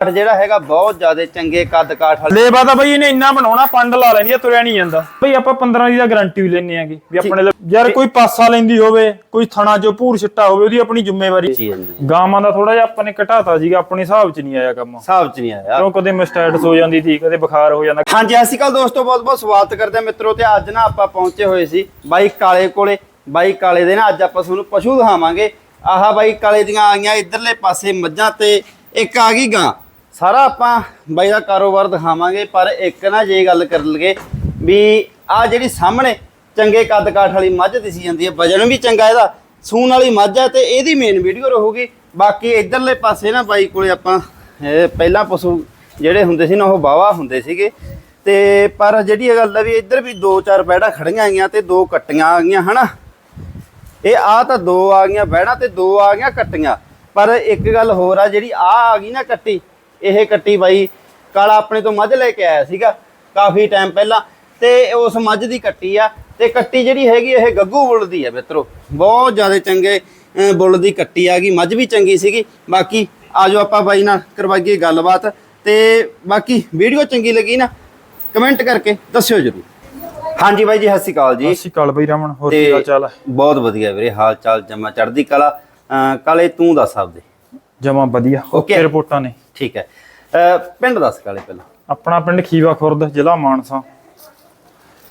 ਕਾਠ ਜਿਹੜਾ ਹੈਗਾ ਬਹੁਤ ਜ਼ਿਆਦਾ ਚੰਗੇ ਕੱਦ ਕਾਠ ਵਾਲੇ ਲੇਬਾ ਤਾਂ ਬਈ ਇਹਨੇ ਇੰਨਾ ਬਣਾਉਣਾ ਪੰਡ ਲਾ ਲੈਂਦੀ ਆ ਤੁਰਿਆ ਨਹੀਂ ਜਾਂਦਾ। ਬਈ ਆਪਾਂ 15 ਦੀ ਦਾ ਗਾਰੰਟੀ ਵੀ ਲੈਣੇ ਆਗੇ ਵੀ ਆਪਣੇ ਯਾਰ ਕੋਈ ਪਾਸਾ ਲੈਂਦੀ ਹੋਵੇ ਕੋਈ ਥਣਾ ਚੋਂ ਭੂਰ ਛਿੱਟਾ ਹੋਵੇ ਉਹਦੀ ਆਪਣੀ ਜ਼ਿੰਮੇਵਾਰੀ। ਗਾਵਾਂ ਦਾ ਥੋੜਾ ਜਿਹਾ ਆਪਾਂ ਨੇ ਘਟਾਤਾ ਸੀਗਾ ਆਪਣੇ ਹਿਸਾਬ 'ਚ ਨਹੀਂ ਆਇਆ ਕੰਮ। ਹਿਸਾਬ ਚ ਨਹੀਂ ਆਇਆ। ਕਿਉਂ ਕਦੇ ਮਸਟੈਟਸ ਹੋ ਜਾਂਦੀ ਸੀ ਕਦੇ ਬੁਖਾਰ ਹੋ ਜਾਂਦਾ। ਹਾਂਜੀ ਸ਼੍ਰੀ ਅਕਾਲ ਦੋਸਤੋ ਬਹੁਤ ਬਹੁਤ ਸਵਾਗਤ ਕਰਦੇ ਹਾਂ ਮਿੱਤਰੋ ਤੇ ਅੱਜ ਨਾ ਆਪਾਂ ਪਹੁੰਚੇ ਹੋਏ ਸੀ ਬਾਈ ਕਾਲੇ ਕੋਲੇ। ਬਾਈ ਕਾਲੇ ਦੇ ਨਾ ਅੱਜ ਆਪਾਂ ਤੁਹਾਨੂੰ ਪਸ਼ੂ ਦਿਖਾਵਾਂਗੇ। ਆਹ ਬਾਈ ਕਾਲੇ ਦੀਆਂ ਆਈਆਂ ਇਧਰਲੇ ਪਾਸੇ ਮੱਝਾਂ ਤੇ ਇੱਕ ਆ ਗਈ ਗਾਂ। ਸਾਰਾ ਆਪਾਂ ਬਾਈ ਦਾ ਕਾਰੋਬਾਰ ਦਿਖਾਵਾਂਗੇ, ਪਰ ਇੱਕ ਨਾ ਜੇ ਗੱਲ ਕਰ ਲਈਏ ਵੀ ਆ ਜਿਹੜੀ ਸਾਹਮਣੇ ਚੰਗੇ ਕੱਦ ਕਾਠ ਵਾਲੀ ਮੱਝ ਦਿਸੀ ਜਾਂਦੀ ਹੈ, ਵਜਨ ਵੀ ਚੰਗਾ ਇਹਦਾ, ਸੂਣ ਵਾਲੀ ਮੱਝ ਹੈ ਤੇ ਇਹਦੀ ਮੇਨ ਵੀਡੀਓ ਰਹੂਗੀ। ਬਾਕੀ ਇਧਰਲੇ ਪਾਸੇ ਨਾ ਬਾਈ ਕੋਲੇ ਆਪਾਂ ਪਹਿਲਾਂ ਪਸ਼ੂ ਜਿਹੜੇ ਹੁੰਦੇ ਸੀ ਨਾ, ਉਹ ਬਾਵਾ ਹੁੰਦੇ ਸੀਗੇ। ਤੇ ਪਰ ਜਿਹੜੀ ਇਹ ਗੱਲ ਹੈ ਵੀ ਇੱਧਰ ਵੀ ਦੋ ਚਾਰ ਬੈੜਾਂ ਖੜੀਆਂ ਆਈਆਂ ਤੇ ਦੋ ਕੱਟੀਆਂ ਆ ਗਈਆਂ, ਹਨਾ? ਇਹ ਆ ਤਾਂ ਦੋ ਆ ਗਈਆਂ ਬਹਿਣਾ ਤੇ ਦੋ ਆ ਗਈਆਂ, ਕੱਟੀਆਂ। ਪਰ ਇੱਕ ਗੱਲ ਹੋਰ ਆ, ਜਿਹੜੀ ਆ ਆ ਗਈ ਨਾ ਕੱਟੀ ਇਹ ਕੱਟੀ ਬਾਈ ਕਾਲਾ ਆਪਣੇ ਤੋਂ ਮੱਝ ਲੈ ਕੇ ਆਇਆ ਸੀਗਾ ਕਾਫੀ ਟਾਈਮ ਪਹਿਲਾਂ ਤੇ ਉਸ ਮੱਝ ਦੀ ਕੱਟੀ ਆ ਤੇ ਕੱਟੀ ਜਿਹੜੀ ਹੈਗੀ ਇਹ ਗੱਗੂ ਬੁੱਲ ਦੀ ਆ ਮਿੱਤਰੋ ਬਹੁਤ ਜ਼ਿਆਦਾ ਚੰਗੇ ਬੁੱਲ ਦੀ ਕੱਟੀ ਆ ਗਈ ਮੱਝ ਵੀ ਚੰਗੀ ਸੀਗੀ ਬਾਕੀ ਆਜੋ ਆਪਾਂ ਬਾਈ ਨਾਲ ਕਰਵਾਈਏ ਗੱਲਬਾਤ ਤੇ ਬਾਕੀ ਵੀਡੀਓ ਚੰਗੀ ਲੱਗੀ ਨਾ ਕਮੈਂਟ ਕਰਕੇ ਦੱਸਿਓ ਜਰੂਰ। ਹਾਂਜੀ ਬਾਈ ਜੀ ਸਤਿ ਸ਼੍ਰੀ ਅਕਾਲ ਜੀ। ਸਤਿ ਸ਼੍ਰੀ ਅਕਾਲ ਬਈ ਰਮਨ ਹੋਰ ਕੀ ਹਾਲ ਚਾਲ ਹੈ ਬਹੁਤ ਵਧੀਆ ਵੀਰੇ ਹਾਲ ਚਾਲ ਜਮਾ ਚੜ੍ਹਦੀ ਕਲਾ ਕਾਲੇ ਤੂੰ ਦੱਸ ਆਪਦੇ। ਜਮਾ ਵਧੀਆ. ਓਕੇ ਰਿਪੋਰਟਾਂ ਨੇ? ਠੀਕ ਹੈ। ਪਿੰਡ ਦੱਸ ਕਾਲੇ ਪਹਿਲਾਂ? ਆਪਣਾ ਪਿੰਡ ਖੀਵਾ ਖੁਰਦ ਜ਼ਿਲ੍ਹਾ ਮਾਨਸਾ।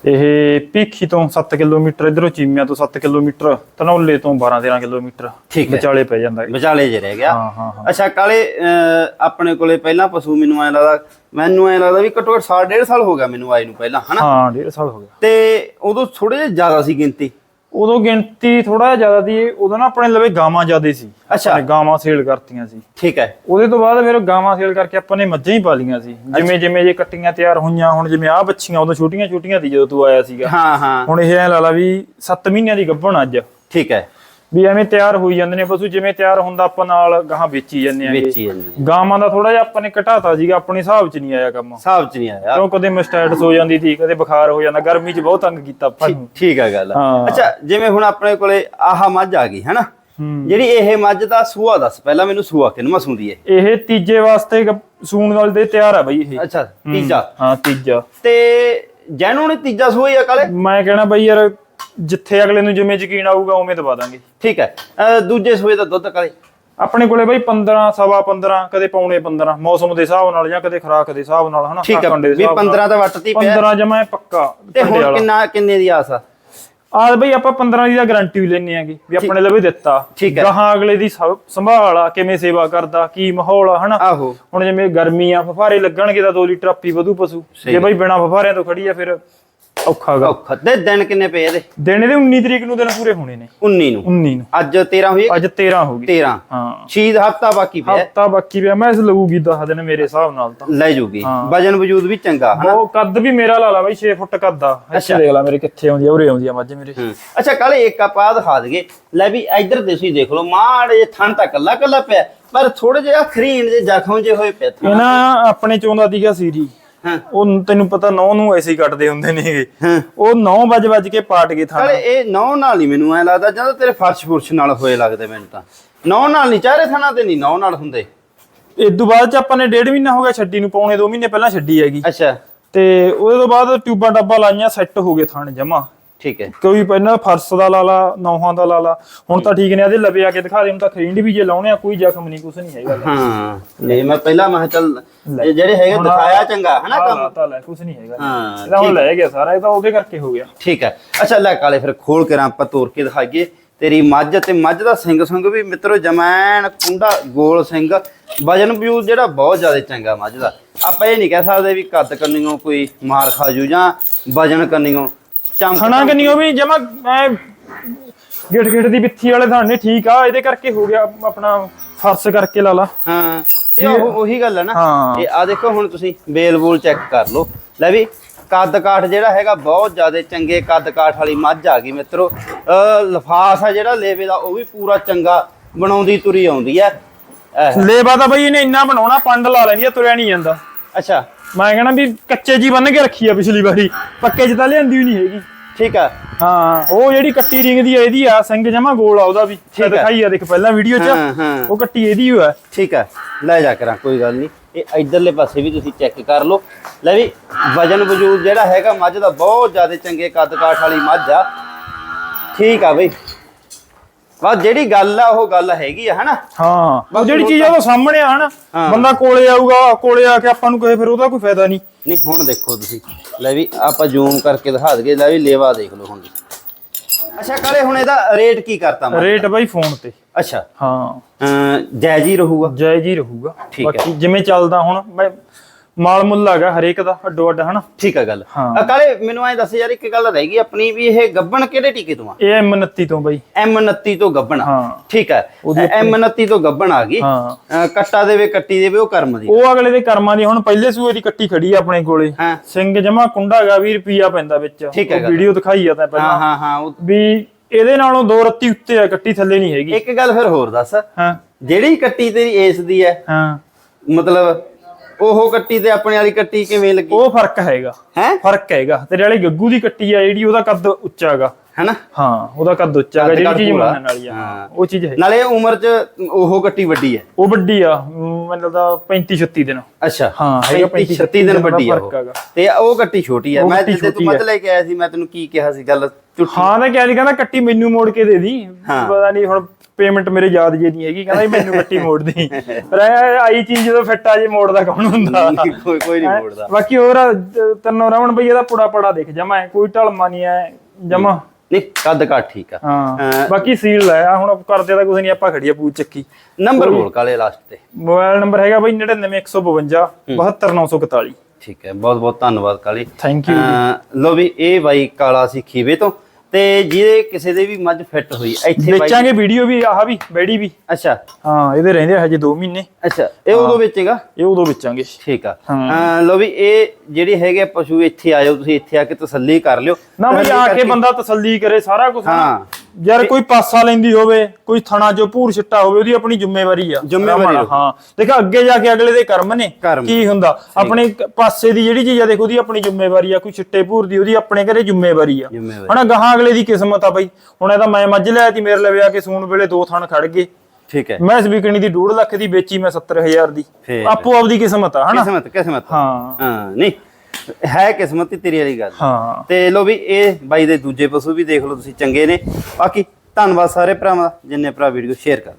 ਇਹ ਭੀਖੀ ਤੋਂ 7 ਕਿਲੋਮੀਟਰ ਇਧਰੋਂ ਚੀਮਿਆਂ ਤੋਂ 7 ਕਿਲੋਮੀਟਰ ਧਨੌਲੇ ਤੋਂ 12 13 ਕਿਲੋਮੀਟਰ ਠੀਕ। ਵਿਚਾਲੇ ਪੈ ਜਾਂਦਾ ਹੈ ਵਿਚਾਲੇ ਜੇ ਰਹਿ ਗਿਆ। ਹਾਂ ਹਾਂ ਹਾਂ। ਅੱਛਾ ਕਾਲੇ ਆਪਣੇ ਕੋਲੇ ਪਹਿਲਾਂ ਪਸ਼ੂ ਮੈਨੂੰ ਐ ਲੱਗਦਾ ਮੈਨੂੰ ਐ ਲੱਗਦਾ ਵੀ ਘੱਟੋ ਘੱਟ ਸਾਲ ਡੇਢ ਸਾਲ ਹੋ ਗਿਆ ਮੈਨੂੰ ਆਏ ਨੂੰ ਪਹਿਲਾਂ ਹਨਾ? ਹਾਂ ਡੇਢ ਸਾਲ ਹੋ ਗਿਆ। ਤੇ ਉਦੋਂ ਥੋੜੇ ਜਿਹਾ ਜ਼ਿਆਦਾ ਸੀ ਗਿਣਤੀ। ਉਦੋਂ ਗਿਣਤੀ ਥੋੜਾ ਜ਼ਿਆਦਾ ਦੀ ਉਦੋਂ ਨਾ ਆਪਣੇ ਲਵੇ ਗਾਵਾਂ ਜ਼ਿਆਦੇ ਸੀ। ਅੱਛਾ। ਆਪਣੇ ਗਾਵਾਂ ਸੇਲ ਕਰਤੀਆਂ ਸੀ। ਠੀਕ ਹੈ। ਉਹਦੇ ਤੋਂ ਬਾਅਦ ਫਿਰ ਗਾਵਾਂ ਸੇਲ ਕਰਕੇ ਆਪਾਂ ਨੇ ਮੱਝਾਂ ਹੀ ਪਾ ਲਈਆਂ ਸੀ। ਜਿਵੇਂ ਜਿਵੇਂ ਜੇ ਕੱਟੀਆਂ ਤਿਆਰ ਹੋਈਆਂ ਹੁਣ ਜਿਵੇਂ ਆਹ ਬੱਚੀਆਂ ਉਦੋਂ ਛੋਟੀਆਂ ਛੋਟੀਆਂ ਸੀ ਜਦੋਂ ਤੂੰ ਆਇਆ ਸੀਗਾ। ਹਾਂ ਹਾਂ। ਹੁਣ ਇਹ ਐ ਲਾ ਲਾ ਵੀ 7 ਮਹੀਨਿਆਂ ਦੀ ਗੱਭਣ ਅੱਜ। ਠੀਕ ਹੈ। ਵੀ ਐਵੇਂ ਤਿਆਰ ਹੋਈ ਜਾਂਦੇ ਨੇ ਪਸ਼ੂ ਜਿਵੇਂ ਤਿਆਰ ਹੁੰਦਾ ਆਪਾਂ ਨਾਲ ਗਾਹਾਂ ਵੇਚੀ ਜਾਂਦੇ ਆਂਗੇ ਵੇਚੀ ਜਾਂਦੀ ਗਾਵਾਂ ਦਾ ਥੋੜਾ ਜਿਹਾ ਆਪਾਂ ਨੇ ਘਟਾਤਾ ਸੀਗਾ ਆਪਣੇ ਹਿਸਾਬ 'ਚ ਨਹੀਂ ਆਇਆ ਕੰਮ। ਹਿਸਾਬ ਚ ਨਹੀਂ ਆਇਆ। ਕਿਉਂ ਕਦੇ ਮਸਟੈਟਸ ਹੋ ਜਾਂਦੀ ਸੀ ਕਦੇ ਬੁਖਾਰ ਹੋ ਜਾਂਦਾ ਗਰਮੀ 'ਚ ਬਹੁਤ ਤੰਗ ਕੀਤਾ ਆਪਾਂ ਨੂੰ। ਠੀਕ ਹੈ ਗੱਲ। ਅੱਛਾ ਜਿਵੇਂ ਹੁਣ ਆਪਣੇ ਕੋਲੇ ਆਹ ਮੱਝ ਆ ਗਈ ਹੈਨਾ। ਜਿਹੜੀ ਇਹ ਮੱਝ ਦਾ ਸੂਆ ਦੱਸ ਪਹਿਲਾਂ ਮੈਨੂੰ ਸੂਆ ਕਿੰਨਵਾਂ ਸੂੰਦੀ ਹੈ ਇਹ ਤੀਜੇ ਵਾਸਤੇ ਸੂਣ ਵਾਲੇ ਦੇ ਤਿਆਰ ਆ ਬਈ ਇਹ। ਅੱਛਾ ਤੀਜਾ। ਹਾਂ ਤੀਜਾ। ਤੇ ਜੈਨੂ ਨੇ ਤੀਜਾ ਸੂਆ ਹੀ ਆ ਕਾਲੇ? ਮੈਂ ਕਹਿਣਾ ਬਈ ਯਾਰ ਜਿੱਥੇ ਅਗਲੇ ਨੂੰ ਜਿਵੇਂ ਯਕੀਨ ਆਊਗਾ ਉਵੇਂ ਦਵਾ ਦਾਂਗੇ। ਠੀਕ ਹੈ। ਅਹ ਦੂਜੇ ਸੂਏ ਦਾ ਦੁੱਧ ਕਾਲੇ ਆਪਣੇ ਕੋਲੇ ਬਈ 15 ਸਵਾ 15 ਕਦੇ ਪੌਣੇ 15 ਮੌਸਮ ਦੇ ਹਿਸਾਬ ਨਾਲ ਜਾਂ ਕਦੇ ਖੁਰਾਕ ਦੇ ਹਿਸਾਬ ਨਾਲ ਹਨਾ? ਠੀਕ ਹੈ। ਦੇ ਵੀ ਹਿਸਾਬ ਨਾਲ। 15 ਤਾਂ ਵੱਟਤੀ ਪਿਆ। 15 ਜਮਾ ਪੱਕਾ ਤੇ ਕੰਡੇ ਹੁਣ ਵਾਲਾ। ਕਿੰਨਾ ਕਿੰਨੇ ਦੀ ਆਸ ਆ? ਆ ਬਈ ਆਪਾਂ 15 ਦੀ ਦਾ ਗਾਰੰਟੀ ਵੀ ਲੈਣੇ ਆਗੇ ਵੀ ਆਪਣੇ ਲਈ ਵੀ ਦਿੱਤਾ। ਠੀਕ ਹੈ। ਗਾਹਾਂ ਅਗਲੇ ਦੀ ਸਭ- ਸੰਭਾਲ ਆ ਕਿਵੇਂ ਸੇਵਾ ਕਰਦਾ ਕੀ ਮਾਹੌਲ ਆ ਹਨਾ? ਆਹੋ। ਹੁਣ ਜਿਵੇਂ ਗਰਮੀ ਆ ਫਫਾਰੇ ਲੱਗਣਗੇ ਤਾਂ 2 ਲੀਟਰ ਆਪੀ ਵਧੂ ਪਸ਼ੂ। ਜੇ ਬਈ ਬਿਨਾ ਫਫਾਰਿਆਂ ਤੋਂ ਖੜੀ ਆ ਫਿਰ ਔਖਾ ਗਾ। ਔਖਾ। ਤੇ ਦਿਨ ਕਿੰਨੇ ਪਏ ਇਹਦੇ? ਦਿਨ ਇਹਦੇ 19 ਤਰੀਕ ਨੂੰ ਦਿਨ ਪੂਰੇ ਹੋਣੇ ਨੇ। 19 ਨੂੰ? 19 ਨੂੰ। ਅੱਜ 13 ਹੋਈ ਅੱਜ 13 ਹੋ ਗਈ। 13 ਹਾਂ। ਛੀਦ ਹਫਤਾ ਬਾਕੀ ਪਿਆ। ਹਫਤਾ ਬਾਕੀ ਪਿਆ। ਮੈਂ ਇਸ ਲਊਗੀ 10 ਦਿਨ ਮੇਰੇ ਹਿਸਾਬ ਨਾਲ ਤਾਂ। ਲੈ ਜੂਗੀ। ਵਜਨ ਵਜੂਦ ਵੀ ਚੰਗਾ ਹਨਾ? ਉਹ ਕੱਦ ਵੀ ਮੇਰਾ ਲਾ ਲਾ ਬਾਈ 6 ਫੁੱਟ ਕੱਦ ਆ। ਅੱਛਾ। ਦੇਖ ਲੈ ਮੇਰੇ ਕਿੱਥੇ ਆਉਂਦੀ ਆ ਉਰੇ ਆਉਂਦੀ ਆ ਮੱਝ ਮੇਰੇ। ਅੱਛਾ ਕਾਲੇ ਇੱਕ ਆਪਾਂ ਦਿਖਾ ਦਈਏ। ਲੈ ਵੀ ਇੱਧਰ ਤੁਸੀਂ ਦੇਖ ਲਓ ਮਾੜੇ ਜੇ ਥਣ ਤਾਂ ਕੱਲਾ ਕੱਲਾ ਪਿਆ। ਪਰ ਥੋੜੇ ਜਿਹਾ ਖਰੀਨ ਜੇ ਜ਼ਖਮ ਜੇ ਹੋਏ ਪਿਆ ਥਣ। ਆਪਣੇ ਚੋਂਦਾ ਦੀਗਾ ਸੀਰੀ। ਉਹ ਤੈਨੂੰ ਪਤਾ ਨੌ ਨੂੰ ਐਸੇ ਹੀ ਕੱਟਦੇ ਹੁੰਦੇ ਨੇਗੇ ਉਹ 9 ਵਜ ਵਜ ਕੇ ਪਾਟ ਗਏ ਥਾਂ ਕਾਲੇ ਇਹ ਨੌ ਨਾਲ ਨਹੀਂ ਮੈਨੂੰ ਐ ਲੱਗਦਾ ਜਦੋਂ ਤੇਰੇ ਫਰਸ਼ ਫੁਰਸ਼ ਨਾਲ ਹੋਏ ਲੱਗਦੇ ਮੈਨੂੰ ਤਾਂ। ਨੌ ਨਾਲ ਨਹੀਂ ਚਾਰੇ ਥਣਾ ਤੇ ਨਹੀਂ ਨੌ ਨਾਲ ਹੁੰਦੇ। ਇਸ ਤੋਂ ਬਾਅਦ ਚ ਆਪਾਂ ਨੇ ਡੇਢ ਮਹੀਨਾ ਹੋ ਗਿਆ ਛੱਡੀ ਨੂੰ ਪੌਣੇ 2 ਮਹੀਨੇ ਪਹਿਲਾਂ ਛੱਡੀ ਹੈਗੀ। ਅੱਛਾ। ਤੇ ਉਹਦੇ ਤੋਂ ਬਾਅਦ ਟਿਊਬਾਂ ਡੱਬਾ ਲਾਈਆਂ ਸੈੱਟ ਹੋ ਗਏ ਥਾਣ ਜਮਾ ਠੀਕ ਹੈ। ਕੋਈ ਪਹਿਲਾਂ ਫਰਸ਼ ਦਾ ਲਾ ਲਾ ਨੌਹਾਂ ਦਾ ਲਾ ਲਾ ਹੁਣ ਤਾਂ ਠੀਕ ਨੇ ਇਹਦੇ ਲਵੇ ਆ ਕੇ ਦਿਖਾ ਦੇ ਹੁਣ ਤਾਂ ਖਰੀਂਡ ਵੀ ਜੇ ਲਾਉਣੇ ਆ ਕੋਈ ਜ਼ਖਮ ਨਹੀਂ ਕੁਛ ਨਹੀਂ ਹੈਗਾ। ਹਾਂ ਨਹੀਂ ਮੈਂ ਪਹਿਲਾਂ ਮੈਂ ਚੱਲ ਜਿਹੜੇ ਹੈਗੇ ਦਿਖਾਇਆ ਚੰਗਾ ਹਨਾ ਕੰਮ? ਤਾਂ ਲੈ ਕੁਛ ਨਹੀਂ ਹੈਗਾ। ਹਾਂ ਇਹਦਾ ਹੁਣ ਲੈ ਗਿਆ ਸਾਰਾ ਇਹ ਤਾਂ ਉਹਦੇ ਕਰਕੇ ਹੋ ਗਿਆ। ਠੀਕ ਹੈ। ਅੱਛਾ ਲੈ ਕਾਲੇ ਫਿਰ ਖੋਲ ਕੇ ਆਪਾਂ ਤੋੜ ਕੇ ਦਿਖਾਈਏ। ਤੇਰੀ ਮੱਝ ਤੇ ਮੱਝ ਦਾ ਸਿੰਘ ਸੰਗ ਵੀ ਮਿੱਤਰੋ ਜਮੈਣ ਕੁੰਡਾ ਗੋਲ ਸਿੰਘ। ਵਜਨ ਵਿਊ ਜਿਹੜਾ ਬਹੁਤ ਜ਼ਿਆਦਾ ਚੰਗਾ ਮੱਝ ਦਾ। ਆਪਾਂ ਇਹ ਨਹੀਂ ਕਹਿ ਸਕਦੇ ਵੀ ਕੱਦ ਕੰਨੀਓ ਕੋਈ ਮਾਰ ਖਾ ਜੂ ਜਾਂ ਵਜਨ ਕੰਨੀਓ। ਖਾਣਾ ਕਿ ਨਹੀਂ ਉਹ ਵੀ ਜਮਾ ਗਿੜ ਗਿੜ ਦੀ ਬਿੱਥੀ ਵਾਲੇ ਥਾਣੇ ਠੀਕ ਆ ਇਹਦੇ ਕਰਕੇ ਹੋ ਗਿਆ ਆਪਣਾ ਫਰਸ਼ ਕਰਕੇ ਲਾ ਲਾ। ਹਾਂ ਇਹ ਉਹ- ਉਹੀ ਗੱਲ ਹੈ ਨਾ। ਹਾਂ। ਇਹ ਆ ਦੇਖੋ ਹੁਣ ਤੁਸੀਂ ਬੇਲ ਬੂਲ ਚੈੱਕ ਕਰ ਲਓ। ਲੈ ਵੀ ਕੱਦ ਕਾਠ ਜਿਹੜਾ ਹੈਗਾ ਬਹੁਤ ਜ਼ਿਆਦਾ ਚੰਗੇ ਕੱਦ ਕਾਠ ਵਾਲੀ ਮੱਝ ਆ ਗਈ ਮਿੱਤਰੋ। ਅਹ ਲਫਾਸ ਆ ਜਿਹੜਾ ਲੇਵੇ ਦਾ ਉਹ ਵੀ ਪੂਰਾ ਚੰਗਾ ਬਣਾਉਂਦੀ ਤੁਰੀ ਆਉਂਦੀ ਹੈ ਇਹ, ਲੇਬਾ ਤਾਂ ਬਈ ਇਹਨੇ ਇੰਨਾ ਬਣਾਉਣਾ ਪੰਡ ਲਾ ਲੈਂਦੀ ਆ ਤੁਰਿਆ ਨਹੀਂ ਜਾਂਦਾ। ਅੱਛਾ। ਮੈਂ ਕਹਿਣਾ ਵੀ ਕੱਚੇ ਜੀ ਬੰਨ ਕੇ ਰੱਖੀ ਆ ਪਿਛਲੀ ਵਾਰੀ ਪੱਕੇ ਚ ਤਾਂ ਲਿਆਂਦੀ ਵੀ ਨਹੀਂ ਹੈਗੀ। ਠੀਕ ਆ। ਹਾਂ ਉਹ ਜਿਹੜੀ ਕੱਟੀ ਰਿੰਗ ਦੀ ਆ ਇਹਦੀ ਆ ਸਿੰਘ ਜਮਾ ਗੋਲ ਆ ਉਹਦਾ ਵੀ। ਠੀਕ ਆ। ਦਿਖਾਈ ਆ ਦੇਖ ਪਹਿਲਾਂ ਵੀਡੀਓ 'ਚ। ਹਾਂ। ਉਹ ਕੱਟੀ ਇਹਦੀ ਓ ਆ। ਠੀਕ ਆ। ਲੈ ਜਾ ਕਰਾਂ ਕੋਈ ਗੱਲ ਨਹੀਂ। ਇਹ ਇਧਰਲੇ ਪਾਸੇ ਵੀ ਤੁਸੀਂ ਚੈੱਕ ਕਰ ਲਓ। ਲੈ ਵੀ ਵਜਨ ਵਜੂਦ ਜਿਹੜਾ ਹੈਗਾ ਮੱਝ ਦਾ ਬਹੁਤ ਜ਼ਿਆਦਾ ਚੰਗੇ ਕੱਦ ਕਾਠ ਵਾਲੀ ਮੱਝ ਆ। ਠੀਕ ਆ ਬਈ। ਬਸ ਜਿਹੜੀ ਗੱਲ ਆ ਉਹ ਗੱਲ ਹੈਗੀ ਆ ਹਨਾ? ਹਾਂ ਉਹ ਜਿਹੜੀ ਚੀਜ਼ ਆ ਉਹ ਸਾਹਮਣੇ ਆ ਹਨਾ। ਬੰਦਾ ਕੋਲੇ ਆਊਗਾ ਕੋਲੇ ਆ ਕੇ ਆਪਾਂ ਨੂੰ ਕਹੇ ਫਿਰ ਉਹਦਾ ਕੋਈ ਫਾਇਦਾ ਨਹੀਂ। ਨਹੀਂ ਹੁਣ ਦੇਖੋ ਤੁਸੀਂ। ਲੈ ਵੀ ਆਪਾਂ ਜ਼ੂਮ ਕਰਕੇ ਦਿਖਾ ਦਈਏ ਲੈ ਵੀ ਲੇਵਾ ਦੇਖ ਲਓ ਹੁਣ। ਅੱਛਾ ਕਾਲੇ ਹੁਣ ਇਹਦਾ ਰੇਟ ਕੀ ਕਰਤਾ ਮੈਂ? ਰੇਟ ਬਾਈ ਫੋਨ ਤੇ। ਅੱਛਾ। ਹਾਂ। ਜਾਇਜ਼ ਹੀ ਰਹੂਗਾ? ਜੈ ਜੀ ਰਹੂਗਾ। ਠੀਕ ਹੈ। ਬਾਕੀ ਜਿਵੇਂ ਚੱਲਦਾ ਹੁਣ ਮੈਂ ਮਾਲ ਮੁੱਲ ਹੈਗਾ ਹਰੇਕ ਦਾ ਅੱਡੋ ਅੱਡ ਹਨਾ? ਠੀਕ ਆ ਗੱਲ। ਹਾਂ। ਅ, ਕਾਲੇ ਮੈਨੂੰ ਐ ਦੱਸ ਯਾਰ ਇੱਕ ਗੱਲ ਰਹਿ ਗਈ ਆਪਣੀ ਵੀ ਇਹ ਗੱਬਣ ਕਿਹੜੇ ਟੀਕੇ ਤੋਂ ਆ? ਇਹ M29 ਤੋਂ ਬਾਈ। M29 ਤੋਂ ਗੱਬਣ। ਹਾਂ। ਠੀਕ ਹੈ ਉਹਦੀ M29 ਤੋਂ ਗੱਬਣ ਆ ਗਈ। ਹਾਂ। ਅ, ਕੱਟਾ ਦੇਵੇ ਕੱਟੀ ਦੇਵੇ ਉਹ ਕਰਮ ਦੀ। ਉਹ ਅਗਲੇ ਦੇ ਕਰਮਾਂ ਦੀ ਹੁਣ ਪਹਿਲੇ ਸੂਏ ਦੀ ਕੱਟੀ ਖੜੀ ਆ ਆਪਣੇ ਕੋਲੇ। ਹਾਂ। ਸਿੰਘ ਜਮਾ ਕੁੰਡਾ ਹੈਗਾ 20 ਰੁਪਿਆ ਪੈਂਦਾ ਵਿੱਚ। ਠੀਕ। ਵੀਡੀਓ ਦਿਖਾਈ ਆ ਤਾਂ ਹਾਂ ਪਹਿਲਾਂ। ਹਾਂ ਹਾਂ ਉਹ- ਵੀ ਇਹਦੇ ਨਾਲੋਂ ਦੋ ਰੱਤੀ ਉੱਤੇ ਆ ਕੱਟੀ ਥੱਲੇ ਨਹੀਂ ਹੈਗੀ। ਇੱਕ ਗੱਲ ਫਿਰ ਹੋਰ ਦੱਸ। ਹਾਂ। ਜਿਹੜੀ ਕੱਟੀ ਤੇਰੀ ਏਸ ਦੀ ਹੈ ਹਾਂ। ਮਤਲਬ ਉਹ ਕੱਟੀ ਤੇ ਆਪਣੇ ਵਾਲੀ ਕੱਟੀ ਕਿਵੇਂ ਲੱਗੀ? ਉਹ ਫ਼ਰਕ ਹੈਗਾ। ਹੈ? ਫ਼ਰਕ ਹੈਗਾ। ਤੇਰੇ ਵਾਲੀ ਗੱਗੂ ਦੀ ਕੱਟੀ ਆ ਜਿਹੜੀ ਉਹਦਾ ਕੱਦ ਉੱਚਾ ਹੈਗਾ। ਹੈਨਾ? ਹਾਂ ਉਹਦਾ ਕੱਦ ਉੱਚਾ ਕੱਦ ਜਿਹੜੀ ਚੀਜ਼। ਮੰਨਣ ਵਾਲੀ ਆ। ਹਾਂ। ਉਹ ਚੀਜ਼ ਹੈ। ਨਾਲੇ ਉਮਰ ਚ ਉਹ ਕੱਟੀ ਵੱਡੀ ਹੈ। ਉਹ ਵੱਡੀ ਆ ਮੈਨੂੰ ਲੱਗਦਾ 35 36 ਦਿਨ। ਅੱਛਾ। ਹਾਂ, ਹੈਗਾ 35 35 36 ਦਿਨ ਵੱਡੀ ਆ। ਤੇ ਉਹ ਕੱਟੀ ਛੋਟੀ ਆ। ਮੈਂ ਜਿੱਦੇ ਤੂੰ ਆ। ਲੈ ਕੇ ਆਇਆ ਸੀ ਮੈਂ ਤੈਨੂੰ ਕੀ ਕਿਹਾ ਸੀ ਗੱਲ ਹਾਂ ਤਾਂ ਕਿਹਾ ਸੀ ਕਹਿੰਦਾ ਕੱਟੀ ਮੈਨੂੰ ਮੋੜ ਕੇ ਦੇ ਦੀ। ਹਾਂ। ਪਤਾ ਨਹੀਂ ਹੁਣ ਪੇਮੈਂਟ ਮੇਰੇ ਯਾਦ ਜੇ ਨਹੀਂ ਹੈਗੀ ਕਹਿੰਦਾ ਮੈਨੂੰ ਕੱਟੀ ਮੋੜ ਦੇ ਪਰ ਆਈ ਚੀਜ਼ ਜਦੋਂ ਫਿੱਟ ਆ ਜੇ ਮੋੜਦਾ ਕੌਣ ਹੁੰਦਾ? ਕੋਈ ਕੋਈ ਨਹੀਂ ਮੋੜਦਾ। ਬਾਕੀ ਹੋਰ ਜ- ਤੈਨੂੰ ਰਮਨ ਬਈ ਇਹਦਾ ਪੁੜਾ ਪੜਾ ਦੇਖ। ਜਮਾ ਕੋਈ ਢਲਮਾ ਨਹੀਂ ਐ ਜਮਾ। ਨਹੀਂ ਕੱਦ ਕਾਠ ਠੀਕ ਆ। ਹਾਂ ਬਾਕੀ ਸੀਲ ਹੈ ਆ ਹੁਣ ਕਰਦੇ ਤਾਂ ਕੁਝ ਨਹੀਂ ਆਪਾਂ ਖੜੀ ਆ ਪੂਛ ਚੱਕੀ। ਨੰਬਰ ਬੋਲ ਕਾਲੇ ਲਾਸਟ ਤੇ। ਮੋਬਾਈਲ ਨੰਬਰ ਹੈਗਾ ਬਈ 99152 72941 ਠੀਕ ਹੈ ਬਹੁਤ ਬਹੁਤ ਧੰਨਵਾਦ ਕਾਲੀ। ਥੈਂਕ ਯੂ ਲੋ ਵੀ ਇਹ ਬਾਈ ਕਾਲਾ ਸੀ ਖੀਵੇ ਤੋਂ। ਤੇ ਜਿਹਦੇ ਕਿਸੇ ਦੇ ਵੀ ਮੱਝ ਫਿੱਟ ਹੋਈ ਇੱਥੇ ਵੇਚਾਂਗੇ ਵੀਡੀਓ ਵੀ ਆਹ ਵੀ ਬੈੜੀ ਵੀ। ਅੱਛਾ। ਹਾਂ ਇਹਦੇ ਰਹਿੰਦੇ ਹਜੇ 2 ਮਹੀਨੇ। ਅੱਛਾ ਇਹ ਉਦੋਂ ਵੇਚੇਗਾ? ਇਹ ਉਦੋਂ ਵੇਚਾਂਗੇ। ਠੀਕ ਆ। ਲੋ ਵੀ ਇਹ ਜਿਹੜੇ ਹੈਗੇ ਪਸ਼ੂ ਇੱਥੇ ਆਇਓ ਤੁਸੀਂ ਇੱਥੇ ਆ ਕੇ ਤਸੱਲੀ ਕਰ ਲਿਓ। ਨਾ ਬਈ ਆ ਕੇ ਬੰਦਾ ਤਸੱਲੀ ਕਰੇ ਸਾਰਾ ਕੁਝ ਹਾਂ। ਯਾਰ ਕੋਈ ਪਾਸਾ ਲੈਂਦੀ ਹੋਵੇ ਕੋਈ ਥਣਾ ਚੋਂ ਭੂਰ ਛਿੱਟਾ ਹੋਵੇ ਉਹਦੀ ਆਪਣੀ ਜ਼ਿੰਮੇਵਾਰੀ ਆ। ਜ਼ਿੰਮੇਵਾਰੀ। ਹਾਂ। ਦੇਖ ਅੱਗੇ ਜਾ ਕੇ ਅਗਲੇ ਦੇ ਕਰਮ ਨੇ। ਕੀ ਹੁੰਦਾ? ਆਪਣੇ ਪਾਸੇ ਦੀ ਜਿਹੜੀ ਚੀਜ਼ ਆ ਦੇਖੋ ਉਹਦੀ ਆਪਣੀ ਜ਼ਿੰਮੇਵਾਰੀ ਆ। ਕੋਈ ਛਿੱਟੇ ਭੂਰ ਦੀ ਉਹਦੀ ਆਪਣੇ ਘਰੇ ਜ਼ਿੰਮੇਵਾਰੀ ਆ। ਹਣਾ ਗਾਹਾਂ ਅਗਲੇ ਦੀ ਕਿਸਮਤ ਆ ਬਈ। ਹੁਣ ਇਹ ਤਾਂ ਮੈਂ ਮੱਝ ਲਿਆ ਤੀ ਮੇਰੇ ਲਵੇ ਆ ਕੇ ਸੂਣ ਵੇਲੇ ਦੋ ਥਣ ਖੜ ਗਏ। ਠੀਕ ਹੈ। ਮੈਂ ਇਸ ਵਿਕਣੀ ਦੀ 2 ਲੱਖ ਦੀ ਵੇਚੀ ਮੈਂ 70000 ਦੀ। ਆਪੋ ਆਪਦੀ ਕਿਸਮਤ ਆ ਹਨਾ? ਕਿਸਮਤ ਕਿਸਮਤ। ਹਾਂ। ਹਾਂ ਨਹੀਂ। ਹੈ ਕਿਸਮਤ ਹੀ ਤੇਰੀ ਵਾਲੀ ਗੱਲ। ਹਾਂ। ਤੇ ਲੋ ਵੀ ਇਹ ਬਾਈ ਦੇ ਦੂਜੇ ਪਸ਼ੂ ਵੀ ਦੇਖ ਲਓ ਤੁਸੀਂ ਚੰਗੇ ਨੇ। ਬਾਕੀ ਧੰਨਵਾਦ ਸਾਰੇ ਭਰਾਵਾਂ ਦਾ ਜਿੰਨੇ ਭਰਾ ਵੀਡੀਓ ਸ਼ੇਅਰ ਕਰ